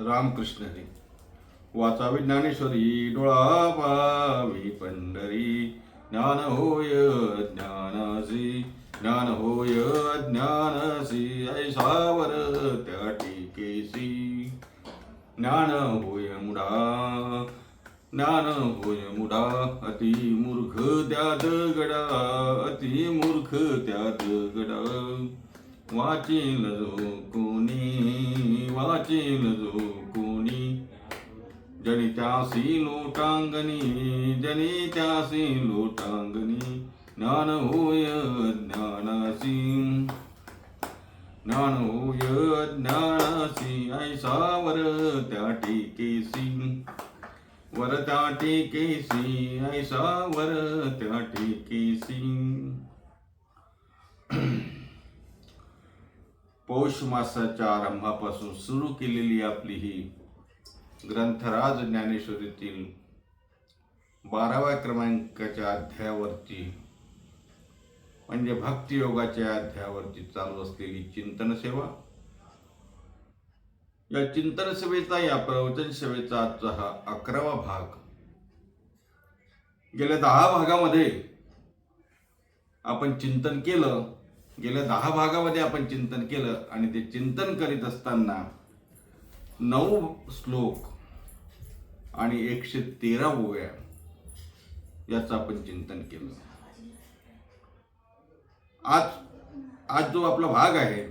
रामकृष्ण हरी. वाचावी ज्ञानेश्वरी डोळा पावी पंढरी. ज्ञान होय ज्ञानासी ज्ञान होय ज्ञानसी ऐसावर त्या टीकेसी. ज्ञान होय मुडा ज्ञान होय मुडा अति मूर्ख त्यात गडा अति मूर्ख त्यात गडा. वाचेल जो कोणी वाचेल जो कोणी जनी त्यासी लोटांगणी जनी त्यासी लोटांगणी ज्ञान होय ज्ञानासी ज्ञान होय ज्ञानासी ऐसावर त्या टीकेसी वर त्या टीकेसी ऐसा वर त्या टेकेसी पौष मासाच्या आरंभापासून सुरू केलेली आपली ही ग्रंथराज ज्ञानेश्वरीतील बाराव्या क्रमांकाच्या अध्यायावरती म्हणजे भक्तियोगाच्या अध्यायावरती चालू असलेली चिंतन सेवा या चिंतन सेवेचा या प्रवचन सेवेचा आजचा हा अकरावा भाग. गेल्या दहा भागामध्ये आपण चिंतन केलं. गेल्या दहा भागामध्ये आपण चिंतन केलं आणि ते चिंतन करीत असताना नऊ श्लोक आणि एकशे तेरा ओव्या याचं आपण चिंतन केलं. आज आज जो आपला भाग आहे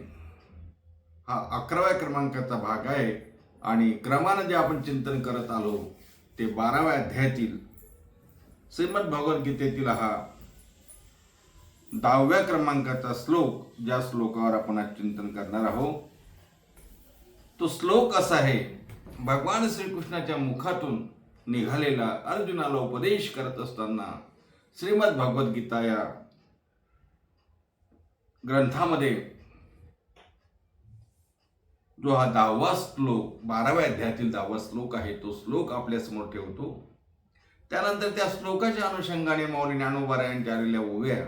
हा अकराव्या क्रमांकाचा भाग आहे आणि क्रमानं जे आपण चिंतन करत आलो ते बाराव्या अध्यायातील श्रीमद भगवद्गीतेतील हा दहाव्या क्रमांकाचा श्लोक ज्या श्लोकावर आपण आज चिंतन करणार आहोत तो श्लोक असा आहे भगवान श्रीकृष्णाच्या मुखातून निघालेला अर्जुनाला उपदेश करत असताना श्रीमद भगवद्गीता या ग्रंथामध्ये जो हा दहावा श्लोक बाराव्या अध्यायातील दहावा श्लोक आहे तो श्लोक आपल्यासमोर ठेवतो. त्यानंतर त्या श्लोकाच्या अनुषंगाने मौली ज्ञानोबारायांच्या आलेल्या ओव्या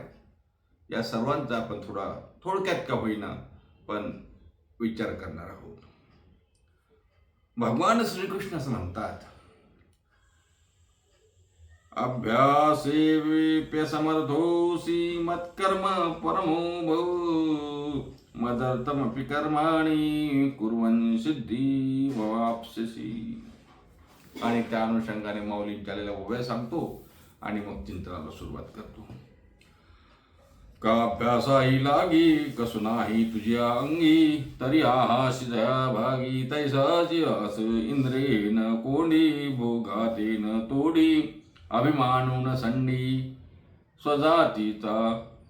या सर्वांचा आपण थोडा थोडक्यात का होईना पण विचार करणार आहोत. भगवान श्रीकृष्ण असं म्हणतात अभ्यासेप्य समर्थोसी मत्कर्म परमो भव। मदर्थमपि कर्माणि कुर्वन् सिद्धी वाप्स्यसि. आणि त्या अनुषंगाने माऊलींच्या झालेला उभ्या सांगतो आणि मग चिंतनाला सुरुवात करतो. का अभ्यासाही लागी कसु नाही तुझ्या अंगी? तरी आहासी दया भागी तैसा आस इंद्रेन कोंडी भोगातेन तोडी अभिमानून संडी. स्वजातीचा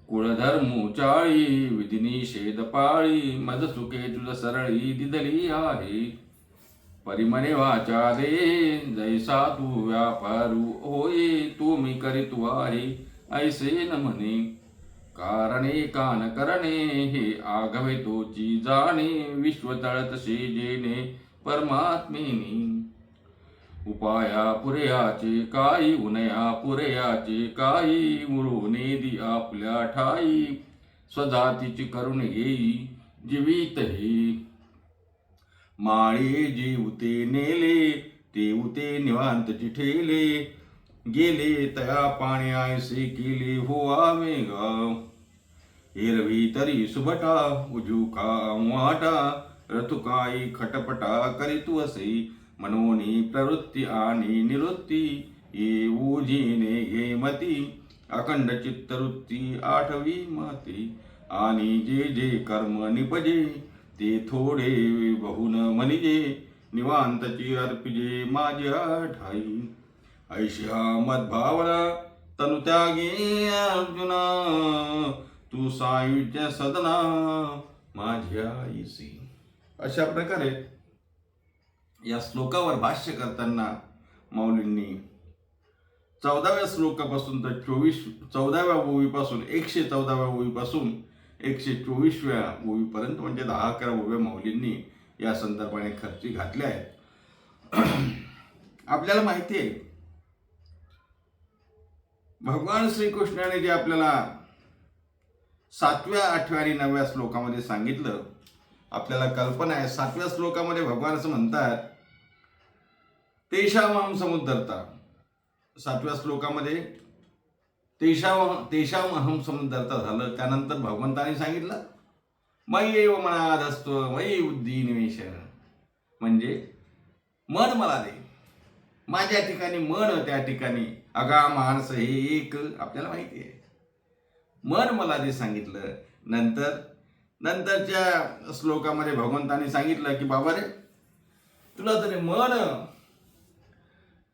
कुळधर्मू चाळी विधिनिषेध पाळी मज सुखे तुझ सरळी दिदली आहे. परिमणे वाचा दे जैसा तू व्यापारू होये तू मी करीत आहे ऐसे न म्हणे. कारणे कान करणे हे आघवे ची जाणे विश्व तळत जेणे परमात्मेनी. उपाया पुरयाचे काही उनया पुरयाचे काही मुरुने आपल्या ठाई. स्वजातीची करून येई जीवित हे. माळे जीवते नेले ते उते निवांत ठेले गेले तया पाण्यायसे केली हो आवे गाव एरवी तरी सुबटा उजुका वाटा रथुकाई खटपटा करीतू असे. मनोनी प्रवृत्ती आणि निवृत्ती ये ऊजीने घे मती अखंड चित्तवृत्ती आठवी माती आणि जे जे कर्म निपजे ते थोडे बहुन मनिजे. निवांतची अर्पिजे माझ्या ठाई ऐशिहा मद्भावना तनुत्यागे अर्जुना तू सायुज्य सदना माझ्या आईसी अशा प्रकारे या श्लोकावर भाष्य करताना माऊलींनी चौदाव्या श्लोकापासून तर चोवीस चौदाव्या ओवीपासून एकशे चौदाव्या ओवीपासून एकशे चोवीसव्या ओवीपर्यंत म्हणजे दहा अकरा ओव्या माऊलींनी या संदर्भाने खर्ची घातल्या आहेत. आपल्याला माहिती आहे भगवान श्रीकृष्णाने जे आपल्याला सातव्या आठव्या आणि नवव्या श्लोकामध्ये सांगितलं आपल्याला कल्पना आहे सातव्या श्लोकामध्ये भगवान असं म्हणतात तेषाम समुद्धरता. सातव्या श्लोकामध्ये तेषाम तेषाम अहम समुद्धरता झालं त्यानंतर भगवंताने सांगितलं मयी एव मनाधस्तो मयी बुद्धी निवेश. म्हणजे मन मला दे. माझ्या ठिकाणी मन त्या ठिकाणी अगा माणस हे एक आपल्याला माहिती आहे. मन मला ते सांगितलं नंतर नंतरच्या श्लोकामध्ये भगवंतानी सांगितलं की बाबा रे तुला जर मन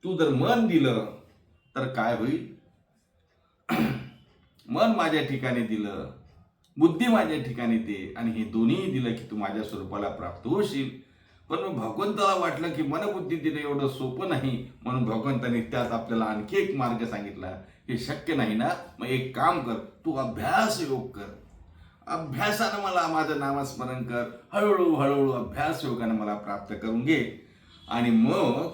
तू जर मन दिलं तर काय होईल? मन माझ्या ठिकाणी दिलं बुद्धी माझ्या ठिकाणी दे आणि हे दोन्ही दिलं की तू माझ्या स्वरूपाला प्राप्त होशील. पण मग भगवंताला वाटलं की मनबुद्धी देणं एवढं सोपं नाही म्हणून भगवंताने त्यात आपल्याला आणखी एक मार्ग सांगितला. हे शक्य नाही ना? मग एक काम कर तू अभ्यास योग कर. अभ्यासानं मला माझं नामस्मरण कर. हळूहळू हळूहळू अभ्यास योगानं मला प्राप्त करून घे. आणि मग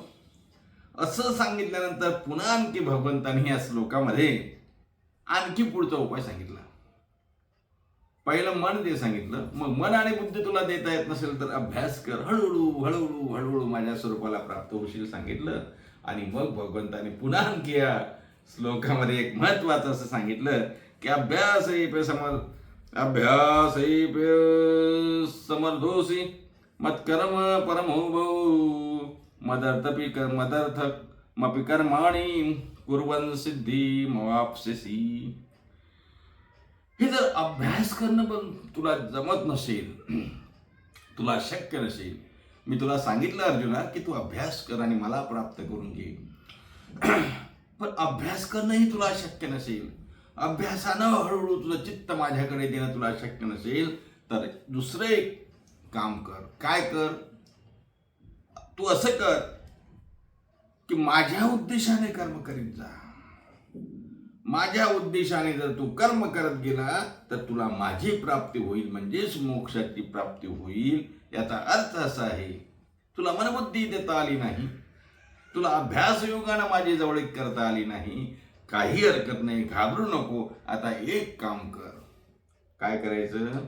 असं सांगितल्यानंतर पुन्हा आणखी भगवंतांनी या श्लोकामध्ये आणखी पुढचा उपाय सांगितला. पहिलं मन ते सांगितलं. मग मन आणि बुद्धी तुला देता येत नसेल तर अभ्यास कर. हळूहळू हळूहळू हळूहळू माझ्या स्वरूपाला प्राप्त होशील सांगितलं. आणि मग भगवंताने पुन्हा आणखी या श्लोकामध्ये एक महत्वाचं असं सांगितलं की अभ्यास पे समर अभ्यास पे समर्थोसी मत्कर्म परमो भो मदर्थपि कर मदर्थ मपी कर्माणी कुर्वन् सिद्धी मवाप्स्यसी हे जर अभ्यास करणं पण तुला जमत नसेल तुला शक्य नसेल मी तुला सांगितलं अर्जुना की तू अभ्यास कर आणि मला प्राप्त करून घे. पण अभ्यास करणंही तुला शक्य नसेल अभ्यासानं हळूहळू तुझं चित्त माझ्याकडे देणं तुला शक्य नसेल तर दुसरं एक काम कर. काय कर? तू असं कर की माझ्या उद्देशाने कर्म करीत जा. माझ्या उद्देशाने जर तू कर्म करत गेला तर तुला माझी प्राप्ती होईल म्हणजेच मोक्षाची प्राप्ती होईल. याचा अर्थ असा आहे तुला मनबुद्धी देता आली नाही. तुला अभ्यास योगानं माझी जवळीक करता आली नाही. काही हरकत नाही घाबरू नको. आता एक काम कर. काय करायचं?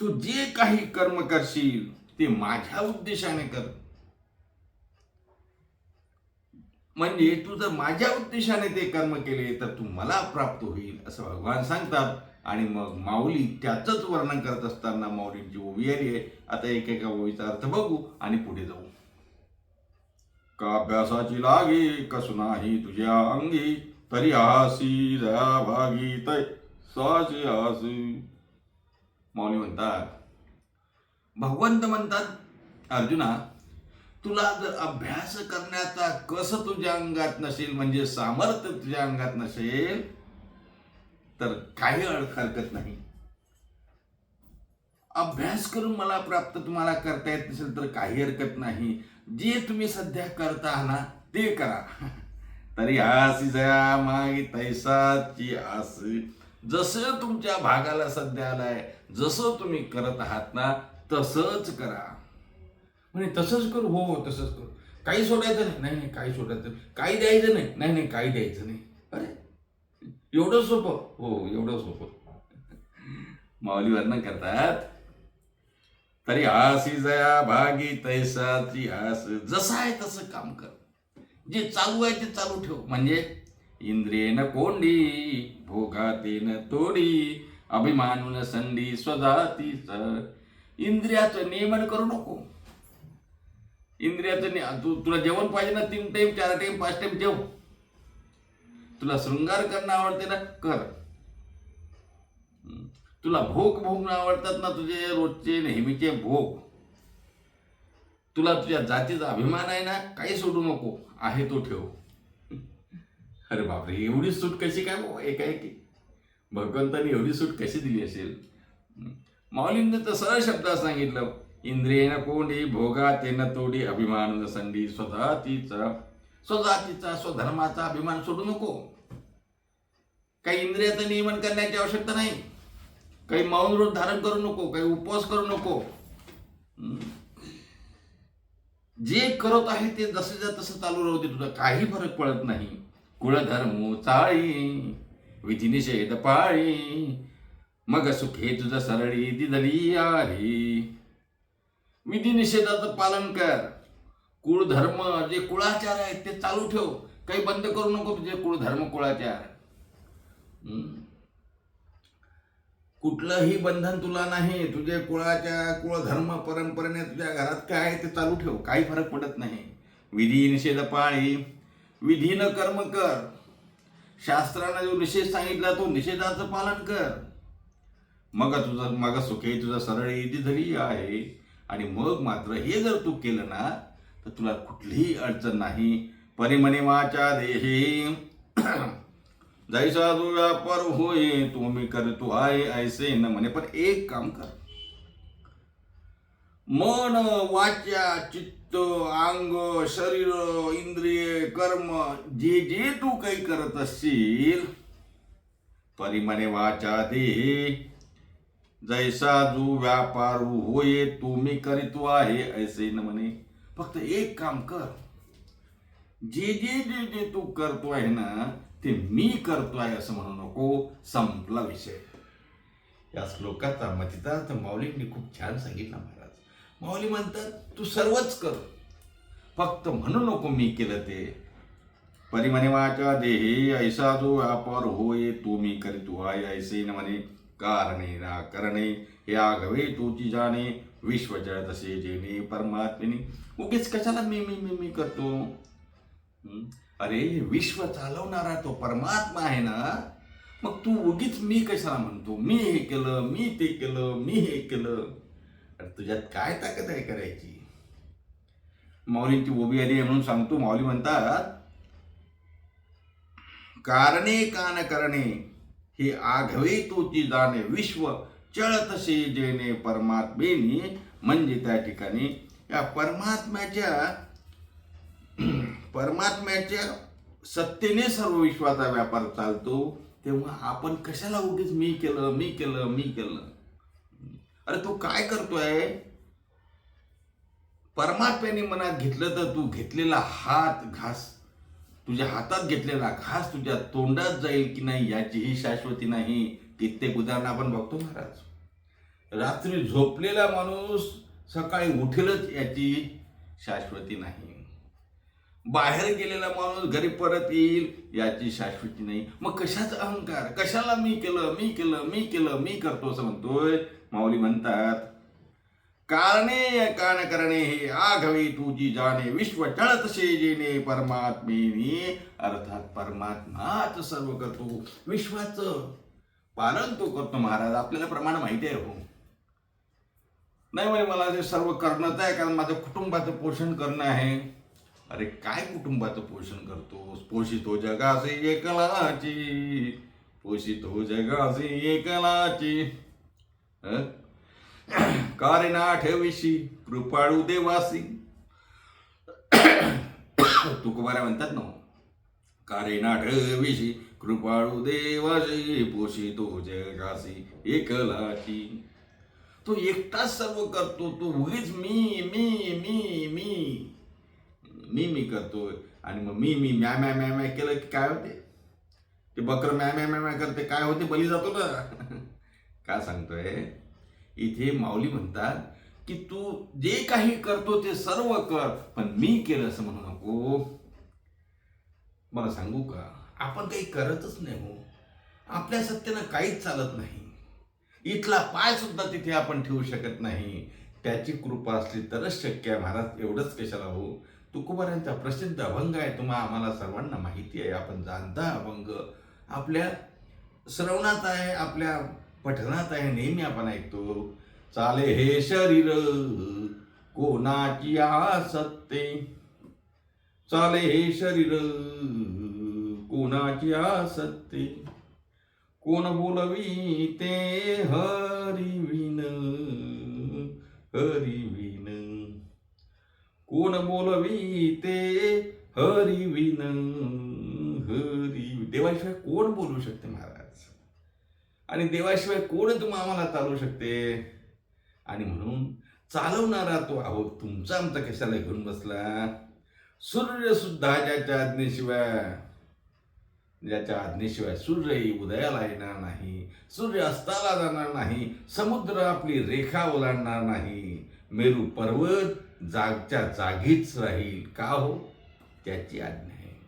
तू जे काही कर्म करशील ते माझ्या उद्देशाने कर. म्हणजे तू जर माझ्या उद्देशाने ते कर्म केले तर तू मला प्राप्त होईल असं भगवान सांगतात. आणि मग माऊली त्याचंच वर्णन करत असताना माऊलींची ओवी आली आहे. आता एकेका ओवीचा अर्थ बघू आणि पुढे जाऊ. का अभ्यासाची लागी कसुनाही तुझ्या अंगी तरी आसी दया भागी तय साची आसी. माऊली म्हणतात भगवंत म्हणतात अर्जुना तुला जर अभ्यास करण्याचा कस तुझ्या अंगात नसेल म्हणजे सामर्थ्य तुझ्या अंगात नसेल तर काही अडख हरकत नाही. अभ्यास करून मला प्राप्त तुम्हाला करता येत नसेल तर काही हरकत नाही. जे तुम्ही सध्या करता ना ते करा. तरी आसी जया माई तैसाची आस. जसं तुमच्या भागाला सध्या आलाय जसं तुम्ही करत आहात ना तसंच करा. म्हणे तसंच करू हो हो तसंच करू. काही सोडायचं नाही. नाही नाही काही सोडायचं काही द्यायचं नाही. नाही नाही काही द्यायचं नाही. अरे एवढं सोपं. हो, हो एवढं सोपं. माऊली वर्णन करतात. तरी आसी जया भागी तैसाची आस जसं आहे तसं काम कर. जे चालू आहे ते चालू ठेव. म्हणजे इंद्रियेन कोंडी भोगातेन तोडी अभिमानून संडी स्वजातीच. इंद्रियाचं नियमन करू नको. इंद्रियाचं तू तुला जेवण पाहिजे ना तीन टाइम चार टाइम पाच टाइम जेव. तुला शृंगार करणं आवडते ना कर. तुला भोग भोगणं आवडतात ना तुझे रोजचे नेहमीचे भोग. तुला तुझ्या जातीचा अभिमान आहे ना काही सोडू नको आहे तो ठेव. अरे बापरे एवढी सूट कशी काय बाबा एकाएकी? भगवंतानी एवढी सूट कशी दिली असेल? माऊलींनी तर सरळ शब्दात सांगितलं इंद्रियेन कोंडी भोगा तेन तोडी अभिमान संधी स्वजातीचा स्वजातीचा स्वधर्माचा अभिमान सोडू नको. काही इंद्रियाचं नियमन करण्याची आवश्यकता नाही. काही मौन रूप धारण करू नको काही उपवास करू नको. जे करत आहे ते जसं तसं चालू राहू दे तुला काही फरक पडत नाही. कुळधर्म चाळी विधिनिषेध पाळी मग सुखे तुझा सरळी दिदली आली. विधिनिषेधाचं पालन कर. कुळधर्म जे कुळाचार आहेत ते चालू ठेव. काही बंद करू नको तुझे कुळधर्म कुळाचार. कुठलंही बंधन तुला नाही तुझे कुळाच्या कुळधर्म परंपरेने तुझ्या घरात काय आहे ते चालू ठेव. काही फरक पडत नाही. विधी निषेध पाळी. विधीनं कर्म कर. शास्त्रानं जो निषेध सांगितला तो निषेधाचं पालन कर. मग तुझं मग सुखे तुझा सरळ इथे धरी आहे आणि मग मात्र हे जर तू केलं ना तर तुला कुठलीही अडचण नाही. परिमणी वाचा देही. जैसा जो व्यापार होय तो मी करतो आहे ऐसे न म्हणे. पण एक काम कर. मन वाचा चित्त अंग शरीर इंद्रिय कर्म जे जे तू काही करत असशील परिमणे वाचा देही. जैसा जो व्यापार होय तो मी करीतो आहे ऐसे न म्हणे फक्त एक काम कर। जे जे जे जे तू करतो आहे ना ते मी करतो आहे असं म्हणू नको संपला विषय. या श्लोकाचा मतितार्थ माऊलींनी खूप छान सांगितला महाराज. माऊली म्हणतात तू सर्वच कर. फक्त म्हणू नको मी केलं ते. परिमणे वाचा देहे ऐसा जो व्यापार होय तो मी करीतो आहे ऐसे न म्हणे कारणे ना करणे. हे आगवे तोची जाणे. विश्वजळ तसे जेणे परमात्मेने उगीच कशाला मी मी मी मी करतो? अरे विश्व चालवणारा तो परमात्मा आहे ना मग तू उगीच मी कशाला म्हणतो? मी हे केलं मी ते केलं मी हे केलं. अरे तुझ्यात काय ताकद आहे करायची? माऊलींची ओबी आली आहे म्हणून सांगतो. माऊली म्हणतात कारणे कान करणे? हे आघवे तोची जाणे विश्व चळतसे जेणे परमात्मेने म्हणजे त्या ठिकाणी या परमात्म्याच्या परमात्म्याच्या सत्तेने सर्व विश्वाचा व्यापार चालतो तेव्हा आपण कशाला उगीच मी केलं मी केलं मी केलं? अरे तू काय करतोय? परमात्म्याने मनात घेतलं तर तू घेतलेला हात घास तुझ्या हातात घेतलेला घास तुझ्या तोंडात जाईल की नाही याचीही शाश्वती नाही. कित्येक उदाहरण आपण बघतो महाराज. रात्री झोपलेला माणूस सकाळी उठेलच याची शाश्वती नाही. बाहेर गेलेला माणूस घरी परत येईल याची शाश्वती नाही. मग कशाचा अहंकार? कशाला मी केलं मी केलं मी केलं मी करतो असं म्हणतोय? माऊली म्हणतात कारणे कान करणे हे आघवे तुझी जाणे. विश्व चळत जेणे परमात्मेने. अर्थात परमात्माच सर्व करतो. विश्वाचं पालन तो करतो महाराज. आपल्याला प्रमाण माहिती आहे हो. नाही म्हणजे मला ते सर्व करणंच आहे कारण माझं कुटुंबाचं पोषण करणं आहे. अरे काय कुटुंबाचं पोषण करतोस? पोषितो जगाचे एकलाची. पोषितो जगाचे एकलाची. हं? कारेना ठेविशी कृपाळू देवासी. तुकोबारा म्हणतात ना हो. कारेना ठेविशी कृपाळू पोशी तो जगासी एकलाची तो एकटाच सर्व करतो तो उगीच मी मी मी मी. मी मी करतोय. आणि मग मी मी म्या म्या म्या म्या केलं की काय होते? ते बकर म्या म्या म्या म्या करते काय होते? बली जातो ना. काय सांगतोय? इथे माऊली म्हणतात की तू जे काही करतो ते सर्व कर पण मी केलं असं म्हणू नको. मला सांगू का? आपण काही करतच नाही हो. आपल्या सत्तेनं काहीच चालत नाही. इथला पाय सुद्धा तिथे आपण ठेवू शकत नाही. त्याची कृपा असली तरच शक्य आहे महाराज एवढंच कशाला हो? तुकोबारांचा प्रसिद्ध अभंग आहे तुम्हा आम्हाला सर्वांना माहिती आहे. आपण जाणता अभंग. आपल्या श्रवणात आहे आपल्या पठणात आहे नेहमी आपण ऐकतो. चाले हे शरीर कोणाची आसत्ते चाले हे शरीर कोणाची आसत्ते कोण बोलवी ते हरिविन हरिविन कोण बोलवी ते हरिविन हरी देवाशिवाय कोण बोलू शकते महाराज? आणि देवाशिवाय कोण तुम्हा आम्हाला चालू शकते? आणि म्हणून चालवणारा तो आहो तुमचा आमचा कशाला घेऊन बसला? सूर्य सुद्धा ज्याच्या आज्ञेशिवाय ज्याच्या आज्ञेशिवाय सूर्यही उदयाला येणार नाही सूर्य अस्ताला जाणार नाही समुद्र आपली रेखा ओलांडणार नाही मेरू पर्वत जागच्या जागीच राहील. का हो? त्याची आज्ञा आहे.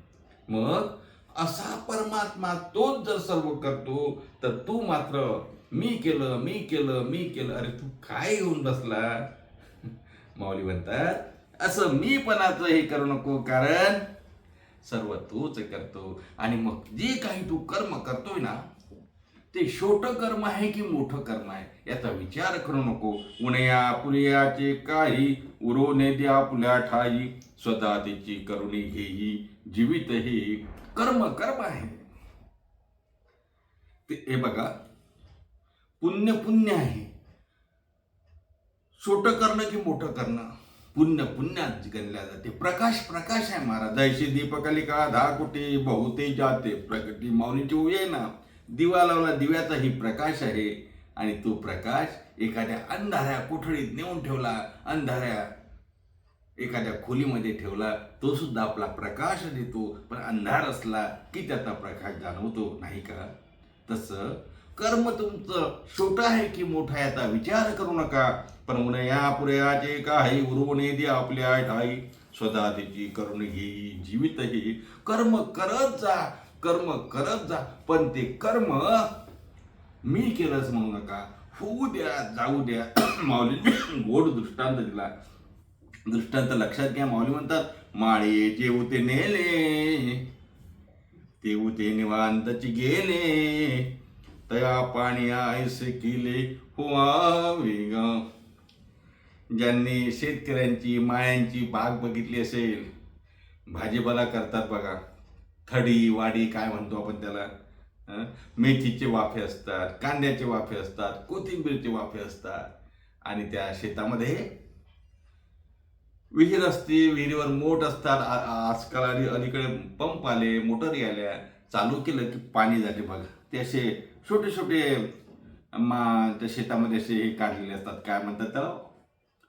मग असा परमात्मा तोच जर सर्व करतो तर तू मात्र मी केलं मी केलं मी केलं. अरे तू काय येऊन बसला? माऊली म्हणतात असं मी पणाचं हे करू नको कारण सर्व तूच करतो. आणि मग जे काही तू कर्म करतोय ना ते छोट कर्म आहे की मोठं कर्म आहे? याचा विचार करू नको. उणया पुरियाचे काही उरोने द्या पुल्या ठाई स्वतः तिची करुणी घेई. जीवित हे कर्म कर्म आहे. ते हे बघा. पुण्य पुण्य आहे. छोटं करणं की मोठं करणं? पुण्य पुण्यात गणल्या जाते. प्रकाश प्रकाश आहे महाराज. जैशी दीपकालिका दहा कोटी बहुते जाते. प्रगती माऊलीची उभी आहे ना? दिवा लावला दिव्याचाही प्रकाश आहे. आणि तो प्रकाश एखाद्या अंधाऱ्या कोठडीत नेऊन ठेवला अंधाऱ्या एखाद्या खोलीमध्ये ठेवला तो सुद्धा आपला प्रकाश देतो पण अंधार असला की त्याचा प्रकाश जाणवतो नाही का? तसं कर्म तुमचं छोटं आहे की मोठं आहे याचा विचार करू नका. पण उनया पुरयाचे काही उरवणे दे आपल्या ठाई स्वतः तिची करून घेई जीवित ही. कर्म करत जा कर्म करत जा. पण ते कर्म मी केलंच म्हणू नका. होऊ द्या जाऊ द्या. माऊली गोड दृष्टांत दिला. दृष्टांत लक्षात घ्या माऊली म्हणतात माळे जेऊ ते नेले तेऊ ते निवांतची गेले. तया पाणी ऐसे केले हुआवे ग. ज्यांनी शेतकऱ्यांची माळ्यांची बाग बघितली असेल भाजीपाला करतात बघा. थडी वाडी काय म्हणतो आपण त्याला? मेथीचे वाफे असतात कांद्याचे वाफे असतात कोथिंबीरचे वाफे असतात. आणि त्या शेतामध्ये विहीर असते विहिरीवर मोठ असतात. आजकाल आणि अलीकडे पंप आले मोटर आल्या चालू केलं की पाणी जाते बघा. ते असे छोटे छोटे मा त्या शेतामध्ये असे हे काढलेले असतात. काय म्हणतात त्याला?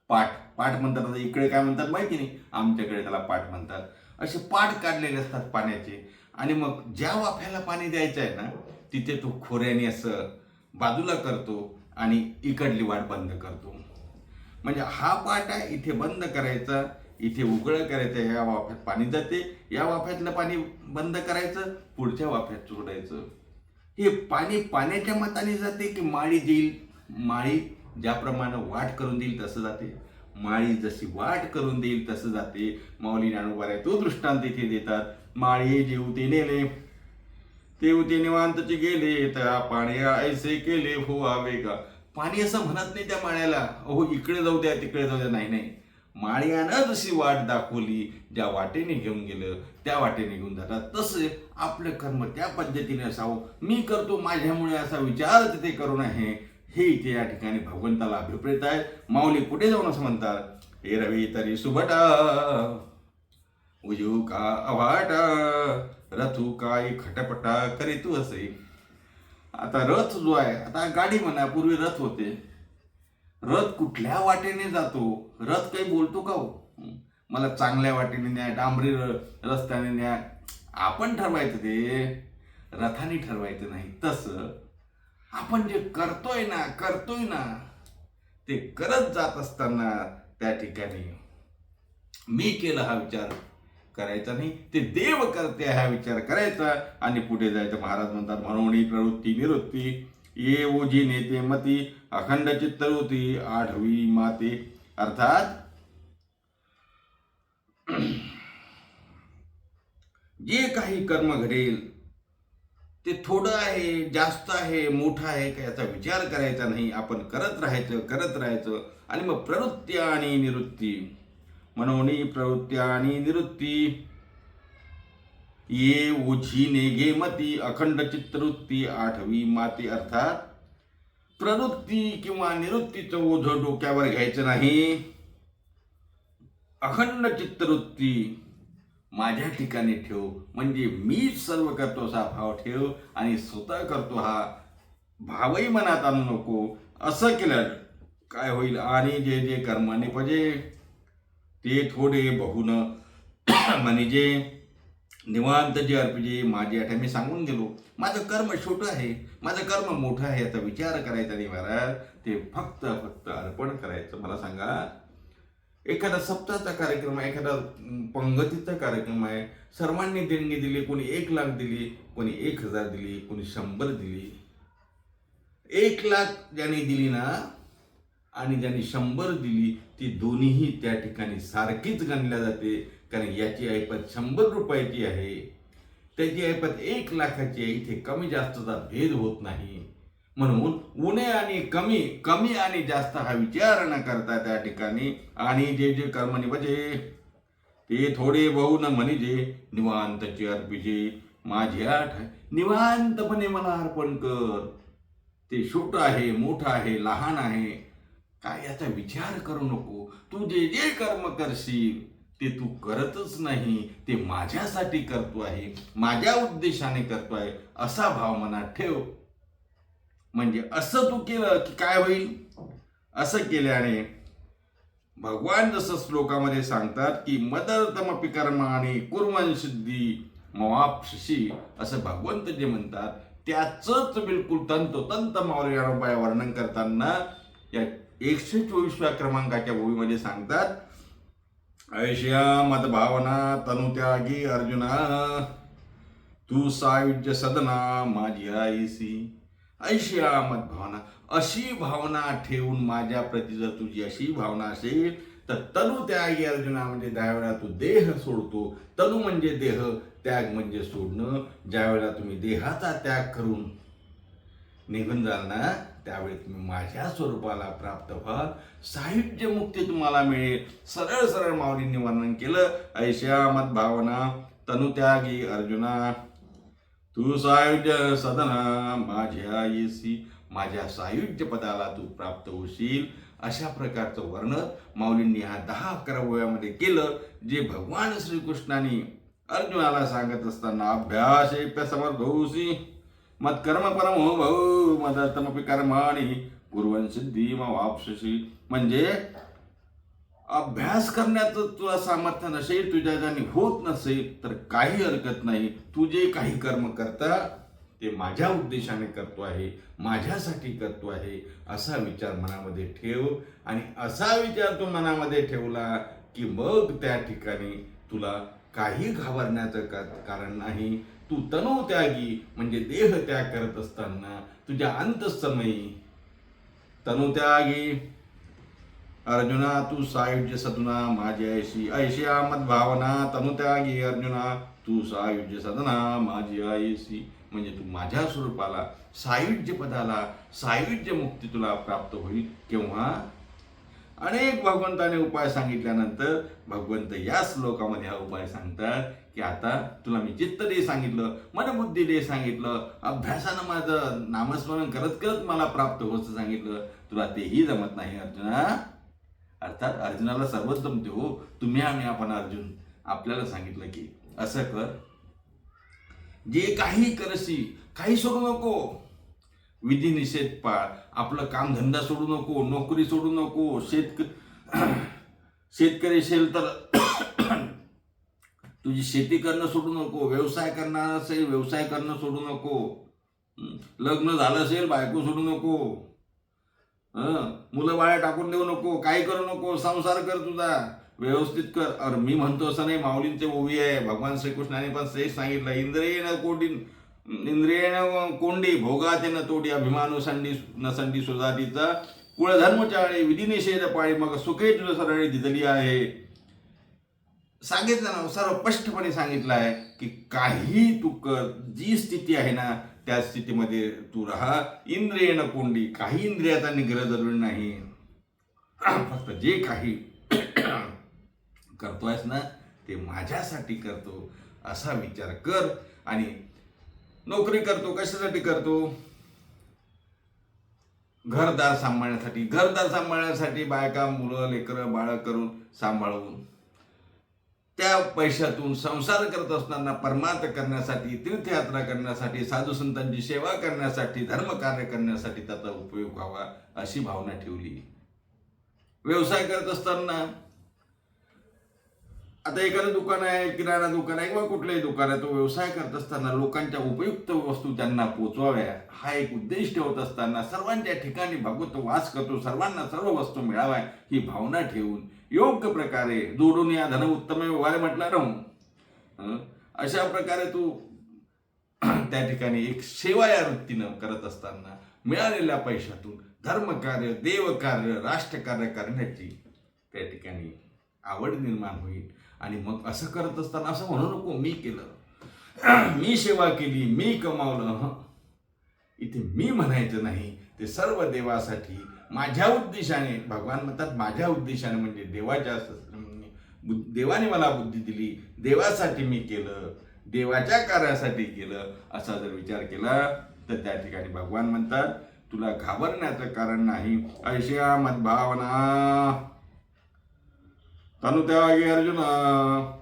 पाठ पाठ म्हणतात इकडे काय म्हणतात माहिती नाही. आमच्याकडे त्याला पाठ म्हणतात. असे पाठ काढलेले असतात पाण्याचे. आणि मग ज्या वाफ्याला पाणी द्यायचं आहे ना तिथे तो खोऱ्याने असं बाजूला करतो आणि इकडली वाट बंद करतो. म्हणजे हा पाठ आहे इथे बंद करायचा इथे उघडं करायचं या वाफ्यात पाणी जाते या वाफ्यातलं पाणी बंद करायचं पुढच्या वाफ्यात सोडायचं. हे पाणी पाण्याच्या मताने जाते की माळी देईल? माळी ज्याप्रमाणे वाट करून देईल तसं जाते. माळी जशी वाट करून देईल तसं जाते. माऊली ज्ञानोबा तो दृष्टांत इथे देतात. माळी जेवते नेले तेवते निवांतचे गेले त्या पाण्या ऐसे केले हो आवे का पाणी असं म्हणत नाही त्या माळ्याला अहो इकडे जाऊ द्या तिकडे जाऊ द्या. नाही नाही. माळ्यानं जशी वाट दाखवली ज्या वाटेने घेऊन गेलं त्या वाटेने घेऊन जातात. तसे आपलं कर्म त्या पद्धतीने असावं. मी करतो माझ्यामुळे असा विचार तिथे करू नये हे इथे या ठिकाणी भगवंताला अभिप्रेत आहे. माऊली कुठे जाऊन असं म्हणतात? हे रवी तरी सुभटा उजू का अवाटा रथू काय खटपटा करीतू असे. आता रथ जो आहे आता गाडी म्हणा पूर्वी रथ होते. रथ कुठल्या वाटेने जातो? रथ काही बोलतो का हो? मला चांगल्या वाटेने न्या डांबरी र- रस्त्याने न्या आपण ठरवायचं ते. रथाने ठरवायचं नाही. तसं आपण जे करतोय ना करतोय ना ते करत जात असताना त्या ठिकाणी मी केलं हा विचार. करायचा नाही. ते देव करते हा विचार करायचा. आणि पुढे जायचं महाराज म्हणतात म्हणून प्रवृत्ती निवृत्ती ये ओझी नेते मती अखंड चित्तवृत्ती आठवी माते. अर्थात जे काही कर्म घडेल ते थोडं आहे जास्त आहे मोठं आहे का याचा विचार करायचा नाही. आपण करत राहायचं करत राहायचं. आणि मग प्रवृत्ती आणि निवृत्ती. मनोनी प्रवृत्ती आणि निवृत्ती ये ओझी नेगे मती अखंड चित्तवृत्ती आठवी माती अर्थात प्रवृत्ती किंवा निवृत्तीचं ओझं डोक्यावर घ्यायचं नाही. अखंड चित्तवृत्ती माझ्या ठिकाणी ठेव म्हणजे मीच सर्व करतो असा भाव ठेव आणि स्वतः करतो हा भावही मनात आणू नको. असं केलं काय होईल? आणि जे जे कर्माने पाहिजे ते थोडे बहुन म्हणजे निवांत जे अर्पजे माझे आठ मी सांगून गेलो माझं कर्म छोटं आहे माझं कर्म मोठं आहे याचा विचार करायचा नाही महाराज ते फक्त फक्त अर्पण करायचं. मला सांगा एखादा सप्ताहाचा कार्यक्रम आहे एखादा पंगतीचा कार्यक्रम आहे सर्वांनी देणगी दिली कोणी एक लाख दिली कोणी एक हजार दिली कोणी शंभर दिली. एक लाख ज्यांनी दिली ना आणि ज्यांनी शंभर दिली ती दोन्हीही त्या ठिकाणी सारखीच गणल्या जाते. कारण याची ऐपत शंभर रुपयाची आहे. त्याची ऐपत एक लाखाची आहे. इथे कमी जास्तचा भेद होत नाही. म्हणून उणे आणि कमी कमी आणि जास्त हा विचार न करता त्या ठिकाणी आणि जे जे कर्म निभजे ते थोडे बहु न म्हणजे निवांतचे अर्पिजे. माझ्या आठ निवांतपणे मला अर्पण कर. ते छोटं आहे मोठं आहे लहान आहे. काय याचा विचार करू नको? तू जे जे कर्म करशील ते तू करतच नाही. ते माझ्यासाठी करतो आहे माझ्या उद्देशाने करतो आहे असा भाव मनात ठेव. म्हणजे असं तू केलं की काय होईल? असं केल्याने भगवान जसं श्लोकामध्ये सांगतात की मदरतमपि कर्माने कुर्वन सिद्धी मवापशी असं भगवंत जे म्हणतात त्याचंच बिलकुल तंतोतंत मौर्यानुपाय वर्णन करताना या एकशे चोवीसव्या क्रमांकाच्या भूमीमध्ये सांगतात ऐशया मदभावना तनुत्यागी अर्जुना तू सायुज्य सदना माझी आईसी ऐशया मतभावना अशी भावना ठेवून माझ्या प्रति जर तुझी अशी भावना असेल तर तनु त्यागी अर्जुना म्हणजे त्यावेळेला तू देह सोडतो. तनु म्हणजे देह त्याग म्हणजे सोडणं. ज्यावेळेला तुम्ही देहाचा त्याग करून निघून जाल ना त्यावेळी तुम्ही माझ्या स्वरूपाला प्राप्त व्हाल. साहित्य मुक्ती तुम्हाला मिळेल. सरळ सरळ माऊलींनी वर्णन केलं. ऐशा मत भावना तनुत्यागी अर्जुना. तू सायुज्य सदना माझ्या येसी माझ्या सायुज्य पदाला तू प्राप्त होशील. अशा प्रकारचं वर्णन माऊलींनी ह्या दहा अकरा वयामध्ये केलं जे भगवान श्रीकृष्णाने अर्जुनाला सांगत असताना अभ्यास समर्थ होऊसी कर्म परमो भाऊ मदतमपि कर्माणी कुर्वन सिद्धी वापसशी म्हणजे अभ्यास करण्याचं तुला सामर्थ्य नसेल तुझ्या ज्याने होत नसेल तर काही हरकत नाही. तू जे काही कर्म करता ते माझ्या उद्देशाने करतो आहे माझ्यासाठी करतो आहे असा विचार मनामध्ये ठेव. आणि असा विचार तू मनामध्ये ठेवला की मग त्या ठिकाणी तुला काही घाबरण्याचं का कारण नाही. तू तनु त्यागी म्हणजे देह त्याग करत असताना तुझ्या अंतसमयी. तनु त्यागी अर्जुना तू सायुज्य सदना माझी ऐशी ऐशी मत भावना. तनु त्यागी अर्जुना तू सायुज्य सदना माझी आयसी म्हणजे तू माझ्या स्वरूपाला सायुज्य पदाला सायुज्य मुक्ती तुला प्राप्त होईल केव्हा? अनेक भगवंताने उपाय सांगितल्यानंतर भगवंत या श्लोकामध्ये हा उपाय सांगतात की आता तुला मी चित्त दे सांगितलं मनबुद्धी दे सांगितलं अभ्यासानं माझं नामस्मरण करत करत मला प्राप्त होत सांगितलं तुला तेही जमत नाही अर्जुना अर्थात अर्जुनाला सर्वच जमते हो. तुम्ही आम्ही आपण अर्जुन आपल्याला सांगितलं की असं कर. जे काही करशी काही सोडू नको. विधी निषेध पाळ आपलं कामधंदा सोडू नको नोकरी सोडू नको शेतक शेतकरी असेल तर तुझी शेती करणं सोडू नको व्यवसाय करणार असेल व्यवसाय करणं सोडू नको. लग्न झालं असेल बायको सोडू नको. मुलं बाळ्या टाकून देऊ नको काय करू नको संसार कर तुझा. व्यवस्थित कर. अरे मी म्हणतो असं नाही माऊलींचे ओवी आहे. भगवान श्रीकृष्णाने पण तेच सांगितलं इंद्रिय कोटी इंद्रियेन कोंडी भोगाते न तोडी अभिमान संडी न संडी सुजातीचा कुळधर्म विधी निषेध पाळी मग सुखे तुझं सरळी दिदली आहे. सांगितलं ना सर्व स्पष्टपणे सांगितलं आहे की काही तू कर जी स्थिती आहे ना त्या स्थितीमध्ये तू राहा. इंद्रियन कोंडी काही इंद्रियाचा निग्रह जरुरी नाही. फक्त जे काही करतोयस ना ते माझ्यासाठी करतो असा विचार कर. आणि नोकरी करतो कशासाठी करतो? घरदार सांभाळण्यासाठी. घरदार सांभाळण्यासाठी बायका मुलं लेकरं बाळ करून सांभाळून त्या पैशातून संसार करत असताना परमार्थ करण्यासाठी तीर्थयात्रा करण्यासाठी साधू संतांची सेवा करण्यासाठी धर्मकार्य करण्यासाठी त्याचा उपयोग व्हावा अशी भावना ठेवली. व्यवसाय करत असताना आता एखादं दुकान आहे किराणा दुकान आहे किंवा कुठलंही दुकान आहे तो व्यवसाय करत असताना लोकांच्या उपयुक्त वस्तू त्यांना पोचवाव्या हा एक उद्देश ठेवत असताना सर्वांच्या ठिकाणी भगवत वास करतो सर्वांना सर्व वस्तू मिळाव्या ही भावना ठेवून योग्य प्रकारे जोडून या धन उत्तम व्यवहार म्हटला राहू अशा प्रकारे तू त्या ठिकाणी एक सेवा या वृत्तीनं करत असताना मिळालेल्या पैशातून धर्मकार्य देवकार्य राष्ट्रकार्य करण्याची त्या ठिकाणी आवड निर्माण होईल. आणि मग असं करत असताना असं म्हणू नको मी केलं. मी सेवा केली मी कमावलं. इथे मी म्हणायचं नाही ते सर्व देवासाठी माझ्या उद्देशाने भगवान म्हणतात माझ्या उद्देशाने म्हणजे देवाच्या देवाने मला बुद्धी दिली देवासाठी मी केलं देवाच्या कार्यासाठी केलं असा जर विचार केला तर त्या ठिकाणी भगवान म्हणतात तुला घाबरण्याचं कारण नाही. ऐशिया मद्भावना. तनुत्यागी अर्जुना.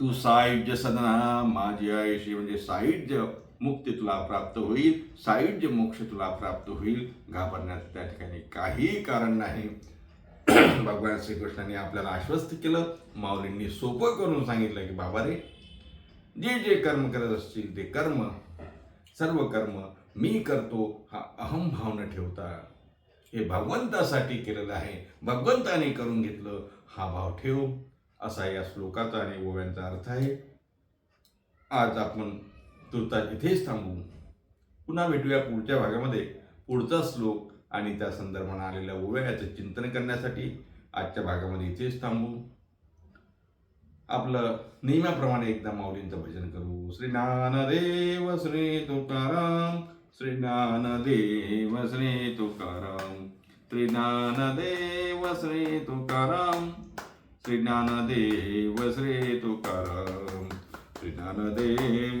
तू सायुज्य सदना माझी आयुष्य म्हणजे सायुज्य. मुक्ती तुला प्राप्त होईल सायुज्य मोक्ष तुला प्राप्त होईल. घाबरण्यात त्या ठिकाणी काही कारण नाही. भगवान श्रीकृष्णाने आपल्याला आश्वस्त केलं. माऊलींनी सोपं करून सांगितलं की बाबा रे जे जे कर्म करत असतील ते कर्म सर्व कर्म मी करतो हा अहम भावना ठेवता. हे भगवंतासाठी केलेलं आहे. भगवंताने करून घेतलं हा भाव ठेव. असा या श्लोकाचा आणि ओव्यांचा अर्थ आहे. आज आपण तुर्तास इथेच थांबू. पुन्हा भेटूया पुढच्या भागामध्ये. पुढचा श्लोक आणि त्या संदर्भानं आलेल्या ओव्या याचं चिंतन करण्यासाठी आजच्या भागामध्ये इथेच थांबू. आपलं नेहमीप्रमाणे एकदा माऊलींचं भजन करू. श्री ज्ञानदेव श्री तुकाराम. श्री ज्ञानदेव श्री तुकाराम. श्री ज्ञानदेव श्री तुकाराम. श्री ज्ञानदेव श्री तुकाराम. श्री ज्ञानदेव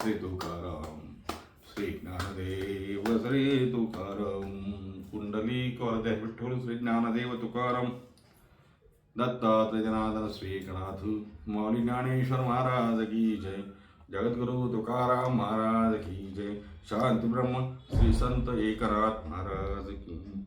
श्री तुकाराम श्री ज्ञानदेव श्री तुकाराम कुंडली कौरदे विठ्ठल श्री ज्ञानदेव तुकाराम दत्तात्रय जनार्दन श्रीकनाथ मौली ज्ञानेश्वर महाराज की जय जगद्गुरु तुकाराम महाराज की जय शांती ब्रह्म श्री संत एकनाथ महाराज की